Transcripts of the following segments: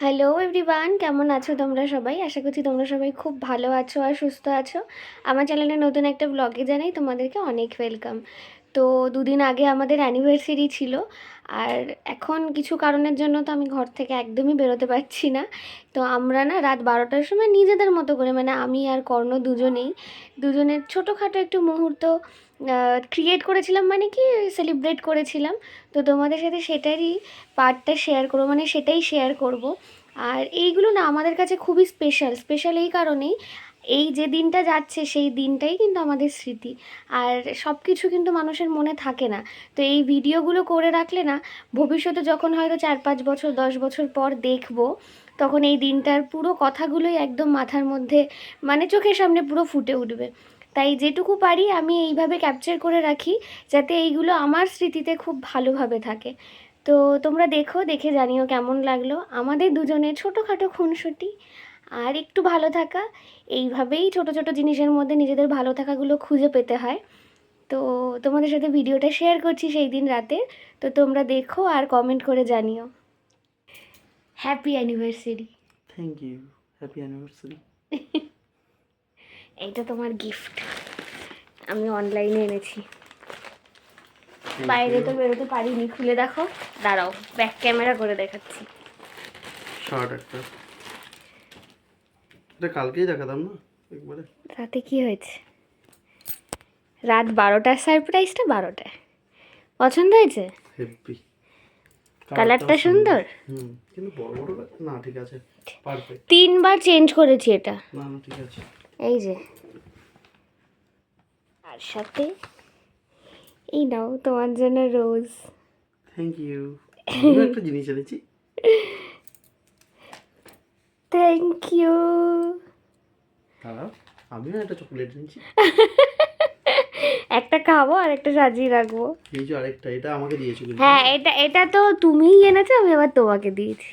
Hello everyone কেমন আছো তোমরা সবাই? আশা করছি তোমরা সবাই খুব ভালো আছো আর সুস্থ আছো। আমার চ্যানেলে নতুন একটা ব্লগে জানাই তোমাদেরকে অনেক ওয়েলকাম তো দুদিন আগে আমাদের অ্যানিভার্সারি ছিল। আর এখন কিছু কারণের জন্য তো আমি ঘর থেকে একদমই বেরোতে পারছি না। তো আমরা না রাত বারোটার সময় নিজেদের মতো করে মানে আমি আর কর্ণ দুজনেই, দুজনের ছোটোখাটো একটু মুহূর্ত ক্রিয়েট করেছিলাম মানে কি সেলিব্রেট করেছিলাম। তো তোমাদের সাথে সেটারই পার্টটা শেয়ার করব মানে সেটাই শেয়ার করব। আর এইগুলো না আমাদের কাছে খুবই স্পেশাল স্পেশাল এই কারণেই এই যে দিনটা যাচ্ছে, সেই দিনটাই কিন্তু আমাদের স্মৃতি। আর সব কিছু কিন্তু মানুষের মনে থাকে না। তো এই ভিডিওগুলো করে রাখলে না, ভবিষ্যতে যখন হয়তো চার পাঁচ বছর, দশ বছর পর দেখব, তখন এই দিনটার পুরো কথাগুলোই একদম মাথার মধ্যে মানে চোখের সামনে পুরো ফুটে উঠবে। তাই যেটুকু পারি আমি এইভাবে ক্যাপচার করে রাখি, যাতে এইগুলো আমার স্মৃতিতে খুব ভালোভাবে থাকে। তো তোমরা দেখো, দেখে জানিও কেমন লাগল। আমাদের দুজনের ছোটোখাটো খুনসুটি। আর একটু ভালো থাকা। এইভাবেই ছোট ছোট জিনিসের মধ্যে নিজেদের ভালো থাকাগুলো খুঁজে পেতে হয়। তো তোমাদের সাথে ভিডিওটা শেয়ার করছি সেই দিন রাতে। তো তোমরা দেখো আর কমেন্ট করে জানিও। Happy anniversary thank you happy anniversary এইটা তোমার গিফট আমি অনলাইনে এনেছি। বাইরে তো বেরোতে পারিনি। খুলে দেখো। দাঁড়াও ব্যাক ক্যামেরা করে দেখাচ্ছি। শার্ট একটা। এটা কালকেই দেখাতাম না? একবারে। রাতে কি হয়েছে? রাত বারোটার সারপ্রাইজটা বারোটায়। পছন্দ হয়েছে? হেভি কালারটা সুন্দর? হুম কিন্তু বড় বড় না ঠিক আছে। পারফেক্ট তিনবার চেঞ্জ করেছি এটা। না না ঠিক আছে। এই যে। তার সাথে এই নাও তোমার জন্য রোজ। থ্যাংক ইউ একটা জিনিস এনেছি। থ্যাংক ইউ দাঁড়াও আমিও একটা চকলেট এনেছি একটা খাব আর একটা সাজিয়ে রাখব। এই যে আরেকটা এটা আমাকে দিয়েছ হ্যাঁ এটা এটা তো তুমিই এনেছো আমি আবার তোমাকে দিয়েছি।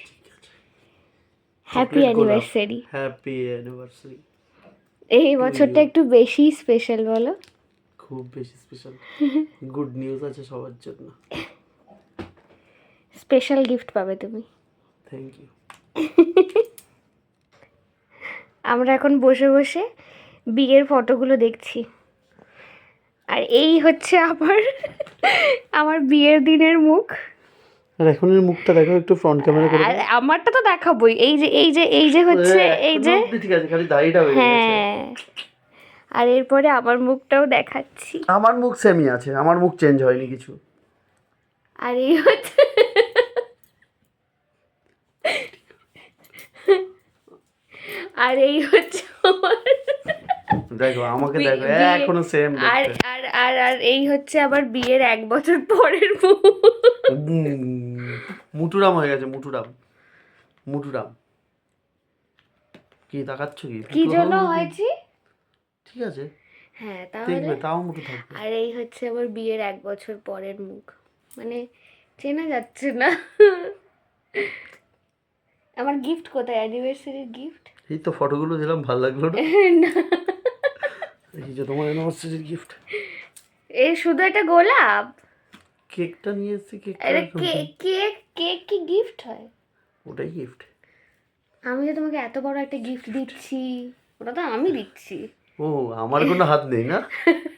হ্যাপি অ্যানিভার্সারি হ্যাপি অ্যানিভার্সারি এই বছরটা একটু বেশি স্পেশাল বলো। খুব বেশি স্পেশাল গুড নিউজ আছে সবার জন্য। স্পেশাল গিফট পাবে তুমি। থ্যাংক ইউ আমরা এখন বসে বসে বিয়ের ফটোগুলো দেখছি। আর এই হচ্ছে আমার আমার বিয়ের দিনের মুখ। আর এখন এর মুখটা দেখো একটু ফ্রন্ট ক্যামেরা করে আর আমারটা তো দেখাবোই। এই যে এই যে এই যে হচ্ছে এই যে ঠিক আছে খালি দাড়িটা গেছে। হ্যাঁ। আর এরপরে আমার মুখটাও দেখাচ্ছি। আমার মুখ সেমই আছে আমার মুখ চেঞ্জ হয়নি কিছু। আর এই হচ্ছে আর এই হচ্ছে দেখো আমাকে দেখো এখনও সেম আর আর আর আর এই হচ্ছে আবার বিয়ের এক বছর পরের মুটুরাম হয়ে গেছে মুটুরাম। মুটুরাম। কি তাকাচ্ছ কি? কি জন্য? হয়েছি? ঠিক আছে। হ্যাঁ তাহলে তাও মুটু থাকবে। আর এই হচ্ছে আমার বিয়ের এক বছর পরের মুখ। মানে চেনা যাচ্ছে না। আমার গিফট কোথায়? অ্যানিভার্সারির গিফট এই তো ফটোগুলো দিলাম ভালো লাগল না? এই যে তোমার অ্যানিভার্সারির গিফট এই শুধু একটা গোলাপ? কেকটা নিয়ে এসেছি কেকটা আরে কেক কেক কেক কি গিফট হয়? ওটাই গিফট আমি যে তোমাকে এত বড় একটা গিফট দিচ্ছি ওটা তো আমি দিচ্ছি। ও আমার কোনো হাত নেই না?